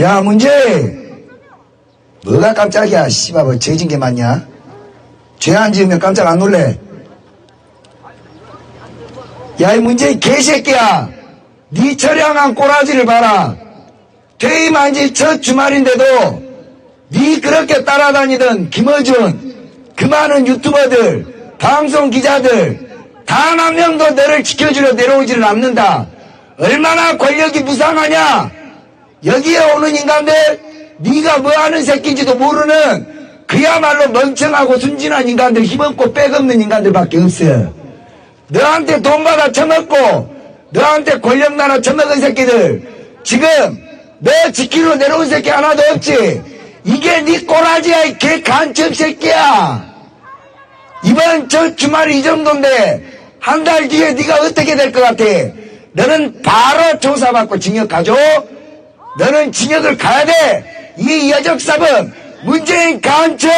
야, 문제! 뭐가 깜짝이야, 씨발, 뭐, 죄진 게 맞냐? 죄 안 지으면 깜짝 안 놀래? 야, 이 문제, 이 개새끼야! 네 처량한 꼬라지를 봐라! 퇴임한 지 첫 주말인데도, 네 그렇게 따라다니던 김어준, 그 많은 유튜버들, 방송 기자들, 단 한 명도 너를 지켜주려 내려오지를 않는다. 얼마나 권력이 무상하냐? 여기에 오는 인간들 네가 뭐하는 새끼인지도 모르는 그야말로 멍청하고 순진한 인간들 힘없고 빽없는 인간들밖에 없어 너한테 돈 받아 처먹고 너한테 권력 나라 처먹은 새끼들 지금 너 지키러 내려온 새끼 하나도 없지? 이게 네 꼬라지야 이 개 간첩 새끼야. 이번 저 주말이 이 정도인데 한 달 뒤에 네가 어떻게 될 것 같아 너는 바로 조사받고 징역 가죠 너는 징역을 가야 돼. 이 여적사범 문재인 간첩,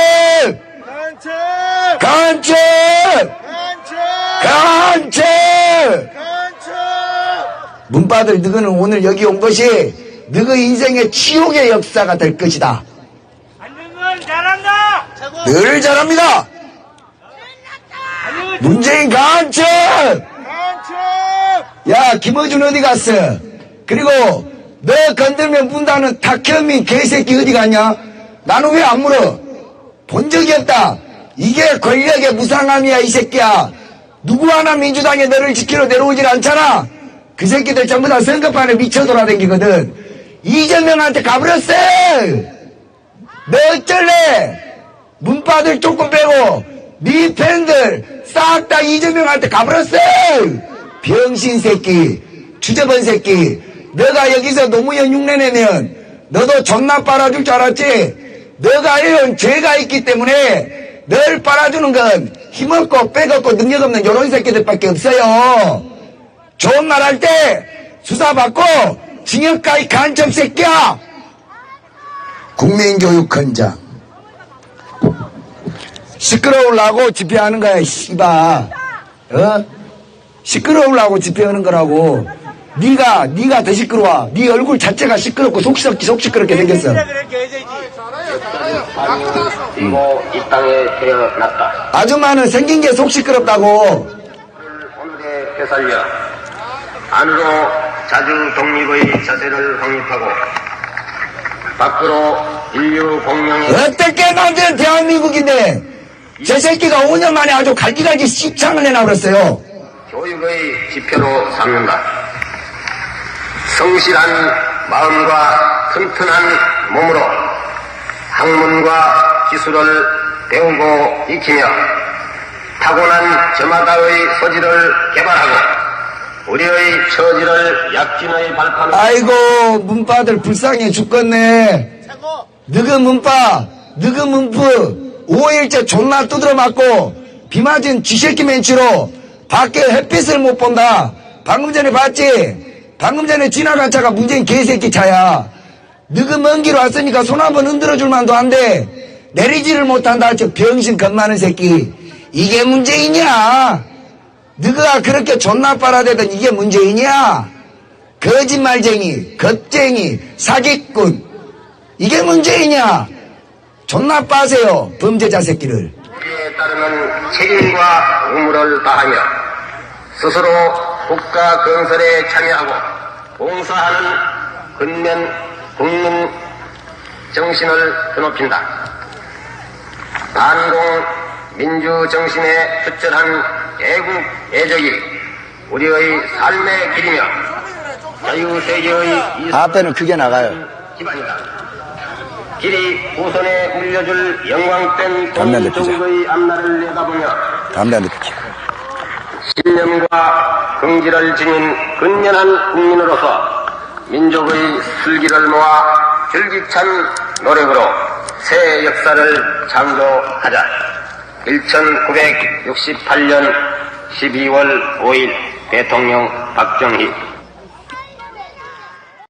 간첩! 간첩, 간첩! 간첩. 문바들 너는 오늘 여기 온 것이 너의 인생의 치욕의 역사가 될 것이다. 안녕은 잘한다! 늘 잘합니다. 문재인 간첩. 간첩! 야 김어준 어디 갔어? 그리고 너 건들면 문다는 탁현민 개새끼 어디 갔냐? 나는 왜 안 물어? 본 적이 없다. 이게 권력의 무상함이야 이 새끼야. 누구 하나 민주당에 너를 지키러 내려오질 않잖아. 그 새끼들 전부 다 선거판에 미쳐 돌아다니거든. 이재명한테 가버렸어. 너 어쩔래? 문바들 조금 빼고 네 팬들 싹 다 이재명한테 가버렸어. 병신 새끼, 주저번 새끼. 너가 여기서 노무현 흉내내면 너도 존나 빨아줄 줄 알았지? 너가 해온 죄가 있기 때문에 널 빨아주는 건 힘없고 빼없고 능력 없는 요런 새끼들밖에 없어요. 좋은 말 할 때 수사받고 징역까지 간첩 새끼야. 국민교육헌장. 시끄러우려고 집회하는 거야, 씨바. 어? 시끄러우려고 집회하는 거라고. 네가 네가 더 시끄러워. 네 얼굴 자체가 시끄럽고 속 시끄럽게 속 시끄럽게 생겼어. 진짜 그래 개새끼 이고 이 땅에 태어났다. 아줌마는 생긴 게 속 시끄럽다고. 오늘에 되살려 안으로 자주 독립의 자세를 확립하고 밖으로 인류 공명의 어떻게 만든 대한민국인데 저 새끼가 5년 만에 아주 갈기갈기 씹창을 내놔버렸어요. 교육의 지표로 삼는다. 성실한 마음과 튼튼한 몸으로 학문과 기술을 배우고 익히며 타고난 저마다의 소질을 개발하고 우리의 처지를 약진의 발판 아이고 문바들 불쌍해 죽겠네. 너그 문바, 너그 문프 5일째 존나 두드려 맞고 비 맞은 쥐새끼 멘치로 밖에 햇빛을 못 본다. 방금 전에 봤지? 방금 전에 지나간 차가 문재인 개새끼 차야. 너그 먼 길 왔으니까 손 한번 흔들어 줄 만도 한데 내리지를 못한다. 저 병신 겁 많은 새끼. 이게 문재인이야. 너가 그렇게 존나 빨아대던 이게 문재인이야. 거짓말쟁이, 겁쟁이, 사기꾼. 이게 문재인이야. 존나 빠세요. 범죄자 새끼를. 우리에 따르는 책임과 의무를 다하며 스스로 국가 건설에 참여하고 봉사하는 근면 국민 정신을 드높인다. 반공 민주 정신에 투철한 애국 애적이 우리의 삶의 길이며 자유 세계의 이 앞에는 크게 나가요. 기반이다. 길이 후손에 물려줄 영광된. 동족의 앞날을 내다보며 담배 한대 피켜. 신념과 긍지를 지닌 근면한 국민으로서 민족의 슬기를 모아 줄기찬 노력으로 새 역사를 창조하자. 1968년 12월 5일 대통령 박정희